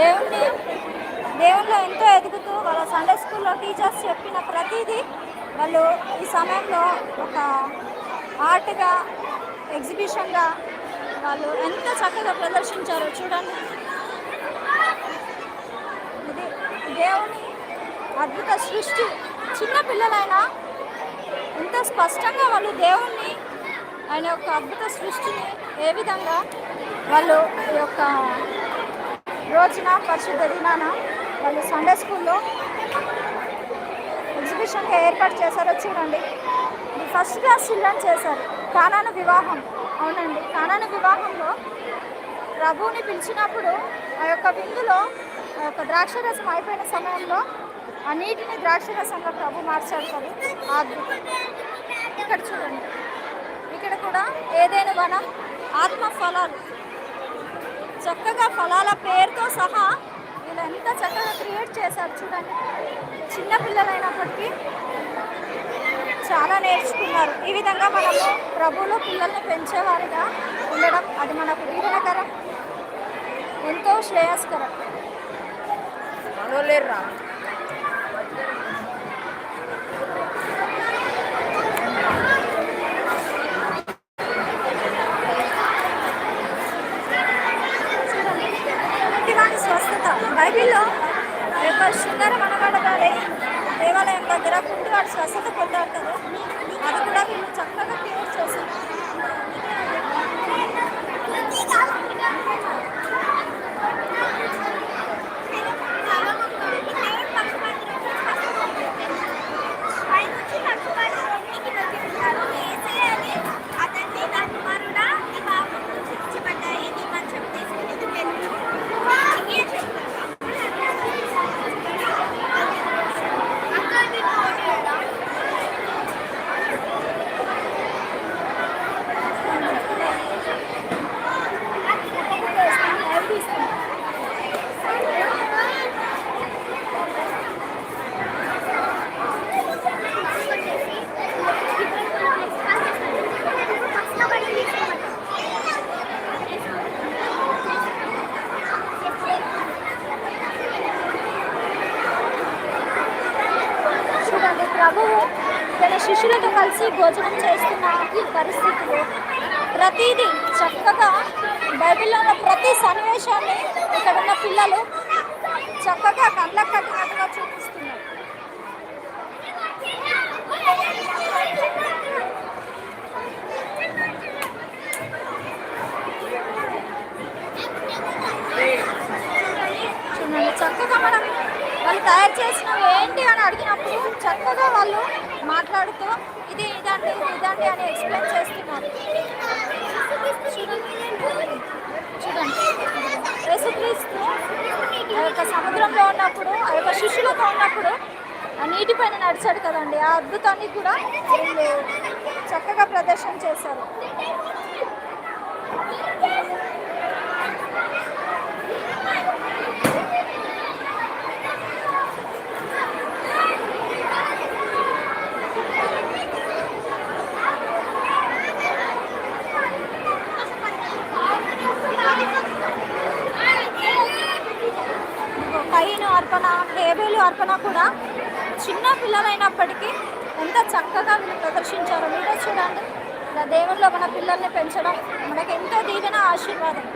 దేవుణ్ణి దేవుళ్ళు ఎంతో ఎదుగుతూ వాళ్ళ సండే స్కూల్లో టీచర్స్ చెప్పిన ప్రతిదీ వాళ్ళు ఈ సమయంలో ఒక ఆర్ట్గా ఎగ్జిబిషన్గా వాళ్ళు ఎంత చక్కగా ప్రదర్శించారో చూడండి. ఇది దేవుని అద్భుత సృష్టి. చిన్న పిల్లలైనా ఎంత స్పష్టంగా వాళ్ళు దేవుణ్ణి ఆయన యొక్క అద్భుత సృష్టిని ఏ విధంగా వాళ్ళు ఈ యొక్క రోజున పరిశుద్ధ దినాన వాళ్ళు సండే స్కూల్లో ఎగ్జిబిషన్గా ఏర్పాటు చేశారో చూడండి. ఇది ఫస్ట్ క్లాస్ చిల్డ్రన్ చేశారు. కానాను వివాహం. అవునండి. కానాను వివాహంలో ప్రభువుని పిలిచినప్పుడు ఆ యొక్క విందులో ఆ యొక్క ద్రాక్షరసం అయిపోయిన సమయంలో ఆ నీటిని ద్రాక్షరసంలో ప్రభు మార్చారు కదా ఇక్కడ చూడండి. ఇక్కడ కూడా ఏదైనా వనం ఆత్మ ఫలాలు చక్కగా ఫలాల పేరుతో సహా వీళ్ళు ఎంత చక్కగా క్రియేట్ చేశారు చూడండి. చిన్నపిల్లలైనప్పటికీ చాలా నేర్చుకున్నారు. ఈ విధంగా మనము ప్రభులు పిల్లల్ని పెంచేవారిగా ఉండడం అది మనకు దీవెనకరం ఎంతో శ్రేయస్కరం. మనోలేరురా ఇలాంటి స్వస్థత బైబిల్లో యొక్క శృంగార మనగడగాలి దేవాలయం దగ్గర ముందు వాడు స్వస్థత పొందారు అది కూడా వీళ్ళు చక్కగా క్రియేట్ చేశారు చూడండి ప్రభువు తన శిష్యులతో కలిసి భోజనం చేస్తున్న ఈ పరిస్థితిలో ప్రతిదీ చక్కగా బైబిల్లో ఉన్న ప్రతి సన్నివేశాన్ని ఇక్కడ ఉన్న పిల్లలు చక్కగా కళ్ళకు కట్టినట్టుగా చూపిస్తున్నారు చక్కగా మనం వాళ్ళు తయారు చేసినవి ఏంటి అని అడిగినప్పుడు చక్కగా వాళ్ళు మాట్లాడుతూ ఇది ఇదండి ఇది ఇదండి అని ఎక్స్ప్లెయిన్ చేస్తున్నారు. చూడండి. యేసుక్రీస్తు ఆ యొక్క సముద్రంలో ఉన్నప్పుడు ఆ యొక్క శిష్యులతో ఉన్నప్పుడు ఆ నీటిపైన నడిచాడు కదండి. ఆ అద్భుతాన్ని కూడా చక్కగా ప్రదర్శన చేశారు. అర్పణ అర్పణ కూడా చిన్న పిల్లలైనప్పటికీ ఎంత చక్కగా వీళ్ళు ప్రదర్శించారో మీరే చూడండి. ఇలా దేవుల్లో మన పిల్లల్ని పెంచడం మనకి ఎంతో దీవెన ఆశీర్వాదం.